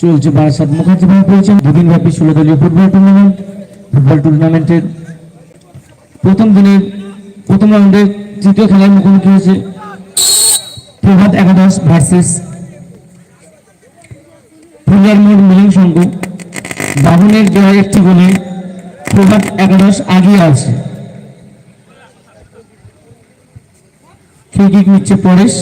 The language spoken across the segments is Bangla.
চলছে বারাসাত মুখার্জি ভাই পরিচালনা দুদিন ব্যাপী ষোলো দলীয় ফুটবল টুর্নামেন্ট ফুটবল টুর্নামেন্টের প্রথম দিনের, প্রথম রাউন্ডে তৃতীয় খেলার মুখোমুখি হয়েছে প্রভাত একাদশ ভার্সেস ফুলিয়ার মোড় মিলন সংঘ। বাবনের দেওয়া একটি গোলে প্রভাত একাদশ আগিয়ে আছে ফ্রি নিচ্ছে পরেশ।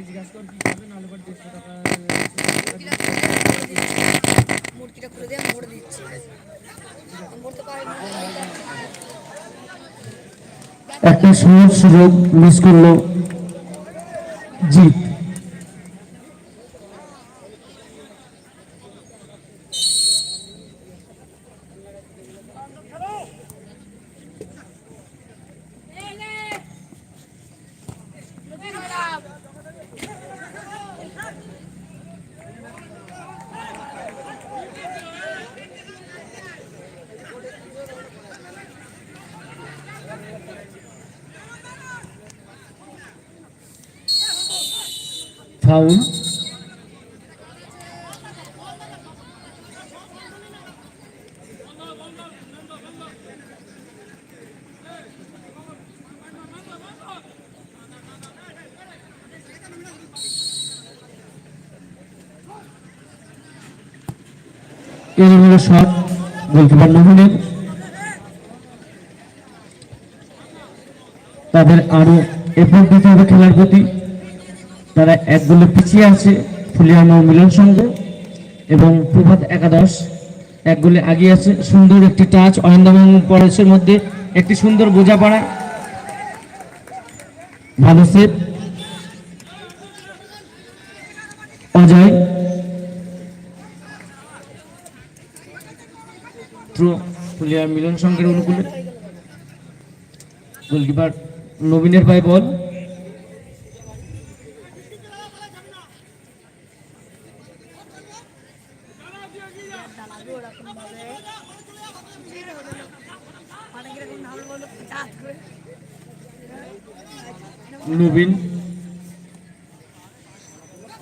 আগে জিজ্ঞাসা কর কি খাবে নাহলে পর দেড়শো টাকা মূর্তিটা খুলে দিয়ে দিচ্ছে। পারে একটা সহজ সুযোগ মিস করল জিত ফাউল তাদের আরও এফোর্ট দিতে হবে খেলার প্রতি তারা এক পিছিয়ে আছে ফুলিয়ানো মিলন সংঘ এবং প্রভাত একাদশ। এক গোলে আগিয়ে আছে সুন্দর একটি টাচ। অরিন্দম পরেশের মধ্যে একটি সুন্দর বোঝাপড়া। ভালো সেভ অজয়। থ্রো ফুলিয়ার মিলন সংঘের অনুকূলে। গোলকিপার নবীনের পায়ে বল।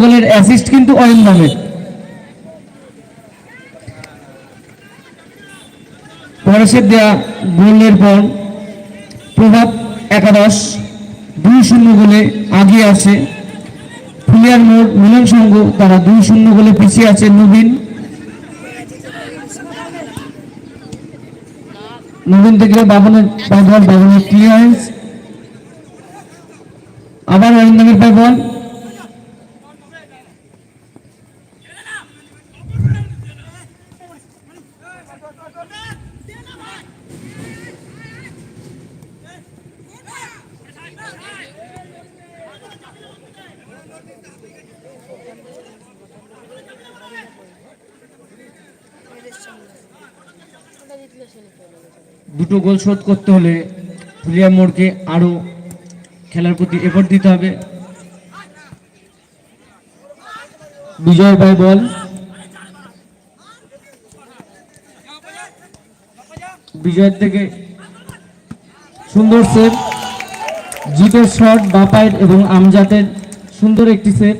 গোলের অ্যাসিস্ট কিন্তু অরিন্দমের পরেশের দেয়া গোলের পর প্রভাব একাদশ, দুই শূন্য গোলে আগিয়ে আছে। ফুলিয়ার মোড়, মিলন সংঘ, তারা দুই শূন্য গোলে পিছিয়ে আছে নবীন। নবীন থেকে বাবনের পাই বল বাবনের ক্লিয়ারেন্স আবার অরিন্দমের পাই বল দুটো গোল শোধ করতে হলে ফুলিয়া মোড়কে আরও খেলার প্রতি এফোর্ট দিতে হবে। বিজয় ভাই বল। বিজয়ের থেকে সুন্দর সেট জিতের শট বাপায়ের এবং আমজাতের সুন্দর একটি সেভ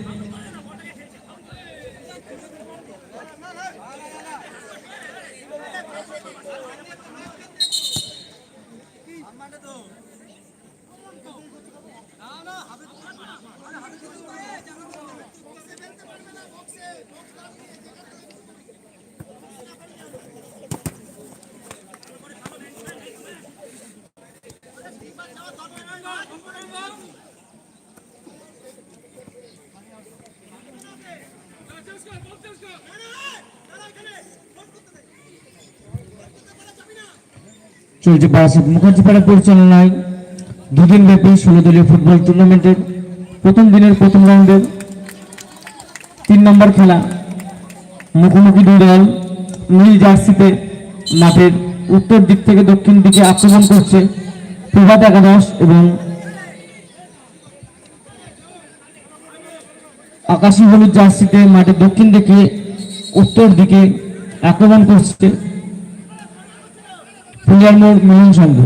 চলছে বারাসাত মুখার্জিপাড়া পরিচালনায় দুদিন ব্যাপী ষোলো দলীয় ফুটবল টুর্নামেন্টের প্রথম দিনের প্রথম রাউন্ডের তিন নম্বর খেলা। মুখোমুখি দুই দল নীল জার্সিতে মাঠের উত্তর দিক থেকে দক্ষিণ দিকে আক্রমণ করছে প্রভাত একাদশ এবং আকাশি হলুদ জার্সিতে মাঠের দক্ষিণ দিকে উত্তর দিকে আক্রমণ করছে ফুলিয়ার মোড় মিলন সংঘ।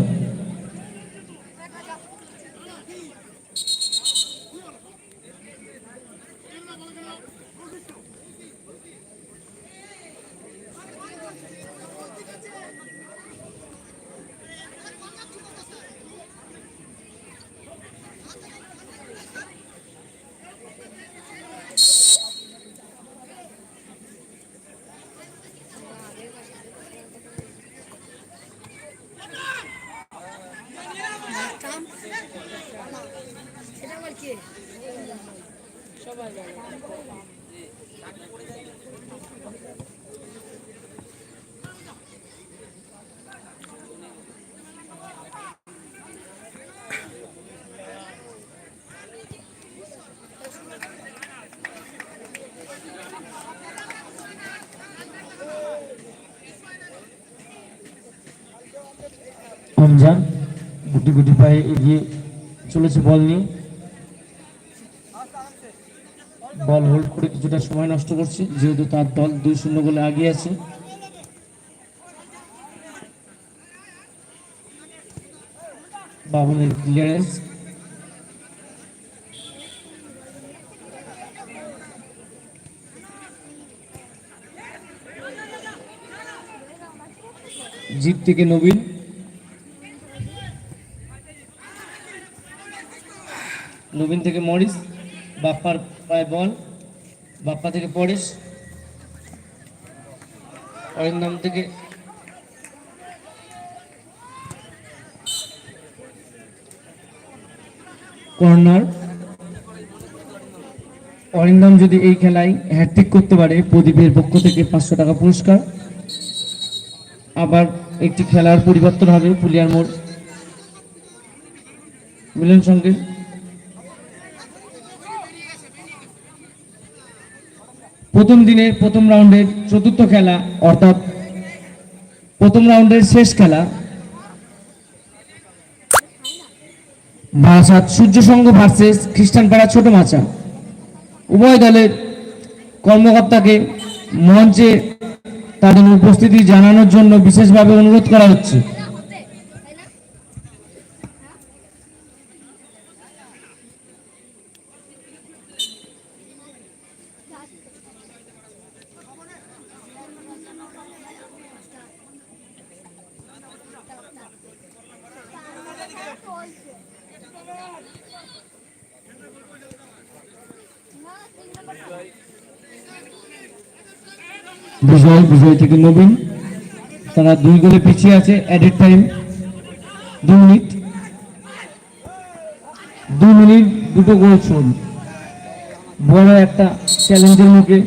রমজান গুটি গুটি পায়ে এগিয়ে চলেছে বল নিয়ে। বল হোল্ড করে কিছুটা সময় নষ্ট করছে, যেহেতু তার দল দুই শূন্য গোলে আগিয়ে আছে। বাবনের ক্লিয়ারেন্স জিপ থেকে নবীন। নবীন থেকে মরিস, বাপ্পার পায়ে বল। বাপ্পা থেকে পরিস অরিন্দম থেকে কর্নার। অরিন্দম যদি এই খেলায় হ্যাট্রিক করতে পারে, প্রদীপের পক্ষ থেকে পাঁচশো টাকা পুরস্কার। আবার একটি খেলার পরিবর্তন হবে, পুলিয়ার মোড়। মিলন সঙ্গে প্রথম দিনের প্রথম রাউন্ডের চতুর্থ খেলা, অর্থাৎ প্রথম রাউন্ডের শেষ খেলা। বারাসাত সূর্য সংঘ ভার্সেস খ্রিস্টানপাড়া ছোট মাচা। উভয় দলের কর্মকর্তাকে মঞ্চে তাদের উপস্থিতি জানানোর জন্য বিশেষভাবে অনুরোধ করা হচ্ছে। বিজয় বিজয় থেকে নবীন। তারা দুই গোলে পিছিয়ে আছে অ্যাডেড টাইম দু মিনিট। দু মিনিট, দুটো গোল শোন বড় একটা চ্যালেঞ্জের মুখে।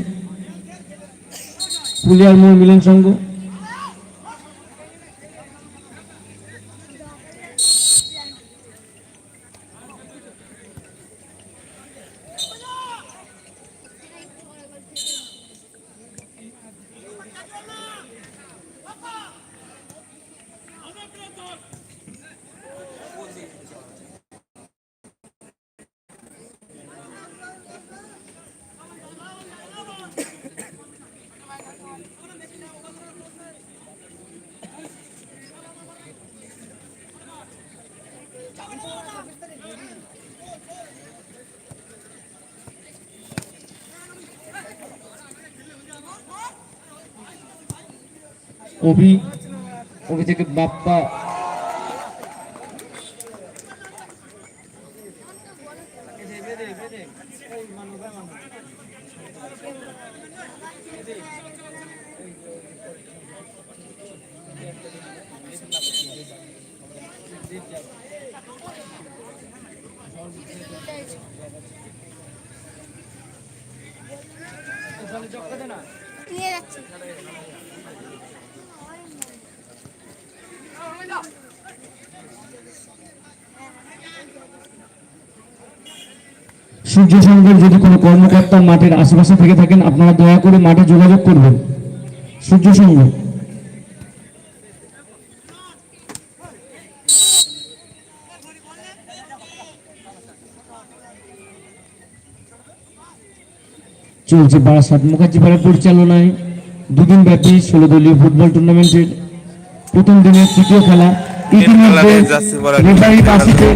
পুলিয়ার মোড় মিলন সংঘ অভি অভি থেকে বাপ্পা। বেদে বেদে সূর্য সংঘের যদি কোনো কর্মকর্তা মাঠের আশেপাশে থেকে থাকেন আপনারা দয়া করে মাঠে যোগাযোগ করবেন। সূর্য সংঘ চলছে বারাসাত মুখার্জি পাড়ার পরিচালনায় দুদিন ব্যাপী ষোলো দলীয় ফুটবল টুর্নামেন্টের প্রথম দিনের তৃতীয় খেলা। ইতিমধ্যে বাসিতে